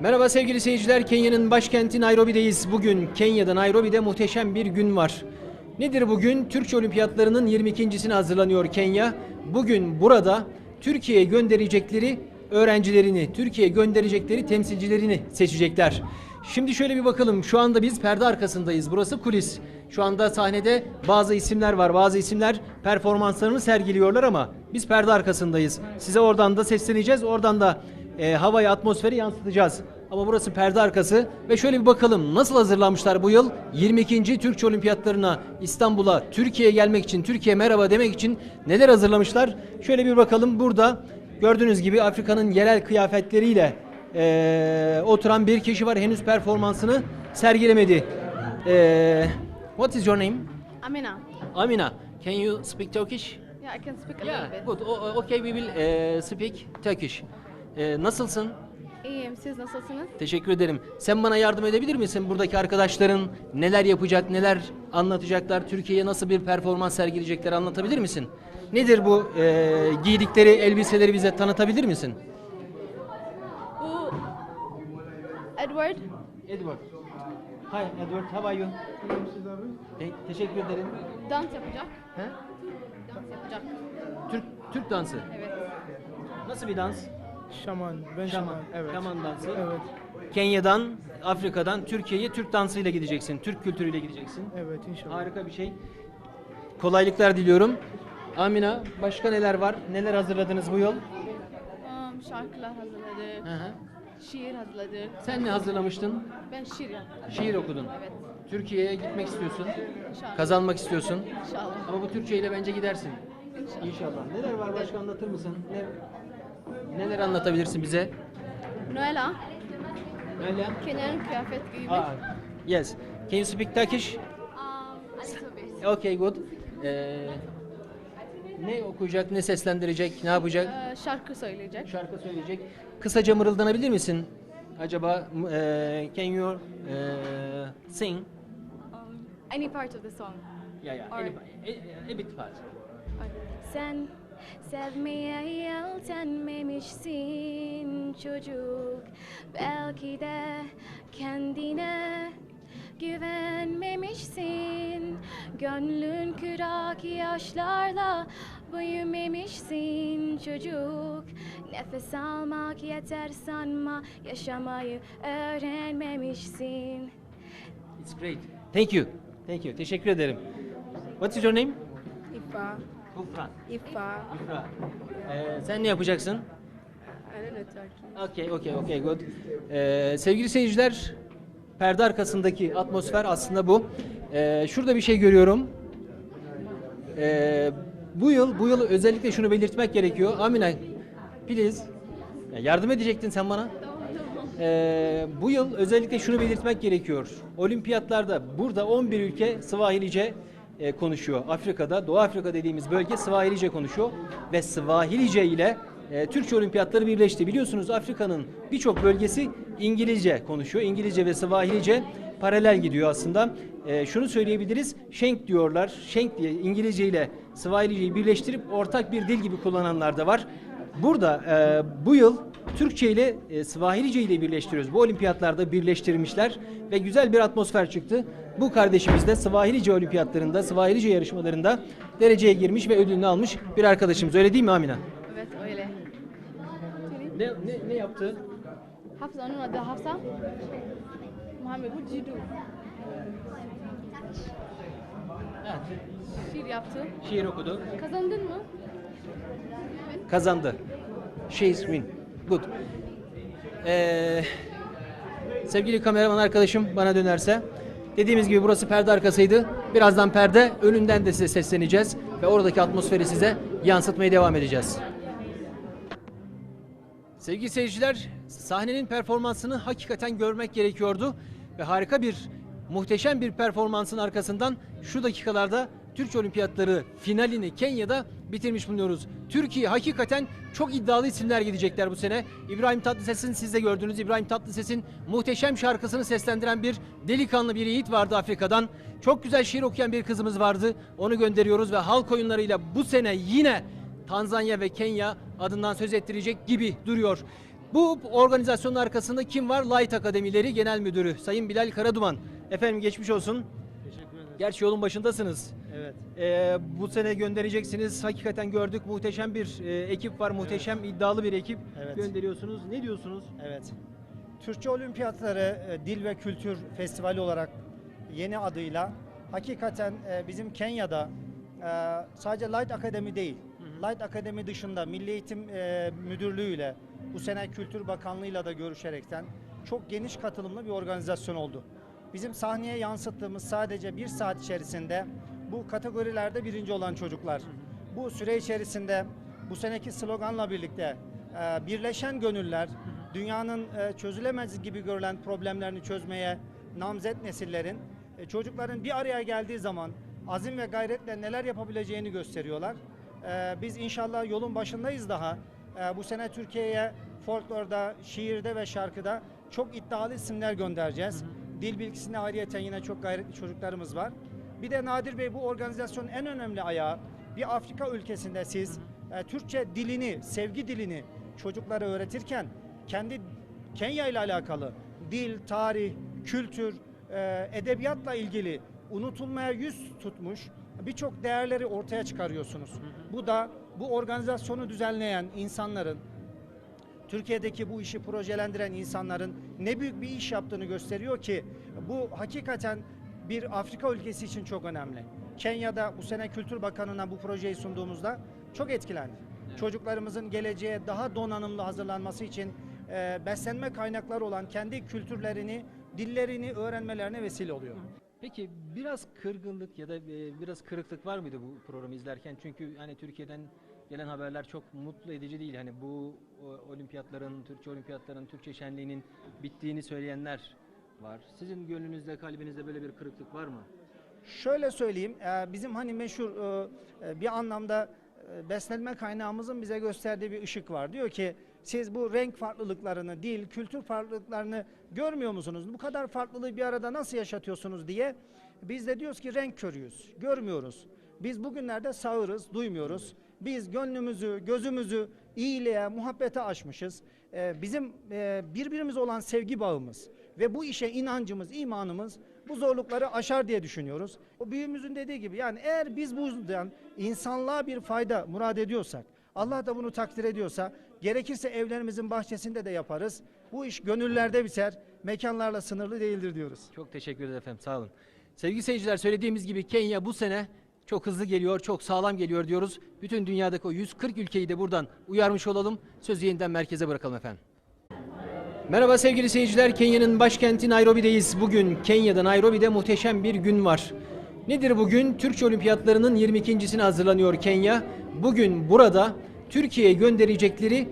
Merhaba sevgili seyirciler. Kenya'nın başkenti Nairobi'deyiz. Bugün Kenya'da Nairobi'de muhteşem bir gün var. Nedir bugün? Türkçe Olimpiyatlarının 22.sine hazırlanıyor Kenya. Bugün burada Türkiye'ye gönderecekleri öğrencilerini, Türkiye'ye gönderecekleri temsilcilerini seçecekler. Şimdi şöyle bir bakalım. Şu anda biz perde arkasındayız. Burası kulis. Şu anda sahnede bazı isimler var. Bazı isimler performanslarını sergiliyorlar ama biz perde arkasındayız. Size oradan da sesleneceğiz. Oradan da e, havayı, atmosferi yansıtacağız. Ama burası perde arkası ve şöyle bir bakalım nasıl hazırlanmışlar bu yıl 22. Türkçe Olimpiyatlarına İstanbul'a Türkiye'ye gelmek için, Türkiye merhaba demek için neler hazırlamışlar? Şöyle bir bakalım burada gördüğünüz gibi Afrika'nın yerel kıyafetleriyle e, oturan bir kişi var. Henüz performansını sergilemedi. E, what is your name? Amina. Amina. Can you speak Turkish? Yeah, I can speak a Yeah, little bit. good. O- Okay, we will eh, speak Turkish. Eh, nasılsın? İyiyim, siz nasılsınız? Teşekkür ederim. Sen bana yardım edebilir misin? Buradaki arkadaşların neler yapacak, neler anlatacaklar, Türkiye'ye nasıl bir performans sergileyecekler anlatabilir misin? Nedir bu eh, giydikleri elbiseleri bize tanıtabilir misin? Bu Edward. Edward. Hi Edward, how are you? Te- teşekkür ederim. Dans yapacak. He? Dans yapacak. Türk Türk dansı. Evet. Nasıl bir dans? Şaman, ben şaman. Evet. Şaman dansı. Evet, Kenya'dan, Afrika'dan Türkiye'ye Türk dansıyla gideceksin. Türk kültürüyle gideceksin. evet inşallah. Harika bir şey. Kolaylıklar diliyorum. Amina, başka neler var? Neler hazırladınız bu yıl? Um, şarkılar hazırladık. Hı hı. Şiir hazırladık. Sen ne hazırlamıştın? Ben şiir yaptım. Şiir okudun. Evet. Türkiye'ye gitmek istiyorsun. İnşallah. Kazanmak istiyorsun. İnşallah. Ama bu Türkçe ile bence gidersin. İnşallah. İnşallah. Neler var başka anlatır mısın? Ne, neler anlatabilirsin bize? Noela. Öyle. Kenya'nın kıyafet giymiş. Aa, yes. Can you speak Turkish? Um, a little bit. Okay, good. Ee, ne okuyacak, ne seslendirecek, ne yapacak? Ee, şarkı söyleyecek. Şarkı söyleyecek. Kısaca mırıldanabilir misin? Acaba e, can you e, sing? Um, any part of the song. Ya ya. Alright. A, a bit part. Sen sevmeye yeltenmemişsin çocuk Belki de kendine güvenmemişsin Gönlün kırak yaşlarla büyümemişsin çocuk Nefes almak yeter sanma yaşamayı öğrenmemişsin It's great. Thank you. Thank you. Teşekkür ederim. What is your name? İfa, Kufran. İfa. Kufra. Ee, sen ne yapacaksın? Okay, okay, okay, good. Ee, sevgili seyirciler, perde arkasındaki atmosfer aslında bu. Ee, şurada bir şey görüyorum. Ee, bu yıl, bu yıl özellikle şunu belirtmek gerekiyor. Amina, please. Ya yardım edecektin sen bana. Ee, bu yıl özellikle şunu belirtmek gerekiyor. Olimpiyatlarda burada 11 ülke Swahilice e, konuşuyor. Afrika'da, Doğu Afrika dediğimiz bölge Swahilice konuşuyor ve Swahilice ile e, Türkçe olimpiyatları birleşti. Biliyorsunuz Afrika'nın birçok bölgesi İngilizce konuşuyor. İngilizce ve Swahilice paralel gidiyor aslında. E, şunu söyleyebiliriz. Schenk diyorlar. Schenk diye İngilizce ile Swahilice'yi birleştirip ortak bir dil gibi kullananlar da var. Burada bu yıl Türkçe ile e, Swahilice ile birleştiriyoruz. Bu olimpiyatlarda birleştirmişler ve güzel bir atmosfer çıktı. Bu kardeşimiz de Swahilice olimpiyatlarında, Swahilice yarışmalarında dereceye girmiş ve ödülünü almış bir arkadaşımız. Öyle değil mi Amina? Evet öyle Ne ne, ne yaptı? Hafsa onun adı Hafsa Muhammed bu Cidu Evet, Şiir yaptı şiir okudu. Kazandın mı? Kazandı. She is win. Good. Ee, sevgili kameraman arkadaşım bana dönerse. Dediğimiz gibi burası perde arkasıydı. Birazdan perde önünden de size sesleneceğiz ve oradaki atmosferi size yansıtmaya devam edeceğiz. Sevgili seyirciler, sahnenin performansını hakikaten görmek gerekiyordu ve harika bir, muhteşem bir performansın arkasından şu dakikalarda Türkçe Olimpiyatları finalini Kenya'da bitirmiş bulunuyoruz. Türkiye hakikaten çok iddialı isimler gidecekler bu sene. İbrahim Tatlıses'in siz de gördüğünüz İbrahim Tatlıses'in muhteşem şarkısını seslendiren bir delikanlı bir yiğit vardı Afrika'dan. Çok güzel şiir okuyan bir kızımız vardı. Onu gönderiyoruz ve halk oyunlarıyla bu sene yine Tanzanya ve Kenya adından söz ettirecek gibi duruyor. Bu organizasyonun arkasında kim var? Light Akademileri Genel Müdürü Sayın Bilal Karaduman. Efendim geçmiş olsun. Gerçi yolun başındasınız. Evet. Ee, bu sene göndereceksiniz. Hakikaten gördük muhteşem bir e, ekip var. Muhteşem iddialı bir ekip Evet. gönderiyorsunuz. Ne diyorsunuz? Evet. Türkçe Olimpiyatları e, Dil ve Kültür Festivali olarak yeni adıyla hakikaten e, bizim Kenya'da e, sadece Light Akademi değil, Light Akademi dışında Milli Eğitim e, Müdürlüğü ile bu sene Kültür Bakanlığı'yla da görüşerekten çok geniş katılımlı bir organizasyon oldu. Bizim sahneye yansıttığımız sadece bir saat içerisinde bu kategorilerde birinci olan çocuklar. Bu süre içerisinde bu seneki sloganla birlikte e, birleşen gönüller dünyanın e, çözülemez gibi görülen problemlerini çözmeye namzet nesillerin e, çocukların bir araya geldiği zaman azim ve gayretle neler yapabileceğini gösteriyorlar. Biz inşallah yolun başındayız daha. Bu sene Türkiye'ye folklorda, şiirde ve şarkıda çok iddialı isimler göndereceğiz. Dil bilgisinde ayrıyeten yine çok gayretli çocuklarımız var. Bir de Nadir Bey bu organizasyonun en önemli ayağı bir Afrika ülkesinde siz e, Türkçe dilini, sevgi dilini çocuklara öğretirken kendi Kenya ile alakalı dil, tarih, kültür, e, edebiyatla ilgili unutulmaya yüz tutmuş birçok değerleri ortaya çıkarıyorsunuz. Bu da bu organizasyonu düzenleyen insanların Türkiye'deki bu işi projelendiren insanların ne büyük bir iş yaptığını gösteriyor ki bu hakikaten bir Afrika ülkesi için çok önemli. Kenya'da bu sene Kültür Bakanı'na bu projeyi sunduğumuzda çok etkilendi. Çocuklarımızın geleceğe daha donanımlı hazırlanması için e, beslenme kaynakları olan kendi kültürlerini, dillerini öğrenmelerine vesile oluyor. Peki biraz kırgınlık ya da e, biraz kırıklık var mıydı bu programı izlerken? Çünkü hani Türkiye'den gelen haberler çok mutlu edici değil. Hani bu olimpiyatların, Türkçe olimpiyatların, Türkçe şenliğinin bittiğini söyleyenler var. Sizin gönlünüzde, kalbinizde böyle bir kırıklık var mı? Şöyle söyleyeyim, e, bizim hani meşhur e, e, bir anlamda beslenme kaynağımızın bize gösterdiği bir ışık var. Diyor ki siz bu renk farklılıklarını, dil, kültür farklılıklarını görmüyor musunuz? Bu kadar farklılığı bir arada nasıl yaşatıyorsunuz diye. Biz de diyoruz ki renk körüyüz, görmüyoruz. Biz bugünlerde sağırız, duymuyoruz. Biz gönlümüzü, gözümüzü iyiliğe, muhabbete açmışız. Bizim birbirimize olan sevgi bağımız ve bu işe inancımız, imanımız bu zorlukları aşar diye düşünüyoruz. O büyüğümüzün dediği gibi yani eğer biz buradan insanlığa bir fayda murad ediyorsak, Allah da bunu takdir ediyorsa, gerekirse evlerimizin bahçesinde de yaparız. Bu iş gönüllerde biter, mekanlarla sınırlı değildir diyoruz. Çok teşekkür ederim efendim. Sağ olun. Sevgili seyirciler söylediğimiz gibi Kenya bu sene çok hızlı geliyor, çok sağlam geliyor diyoruz. Bütün dünyadaki o 140 ülkeyi de buradan uyarmış olalım. Sözü yeniden merkeze bırakalım efendim. Merhaba sevgili seyirciler. Kenya'nın başkenti Nairobi'deyiz. Bugün Kenya'da Nairobi'de muhteşem bir gün var. Nedir bugün? Türkçe Olimpiyatlarının 22.sine hazırlanıyor Kenya. Bugün burada Türkiye'ye gönderecekleri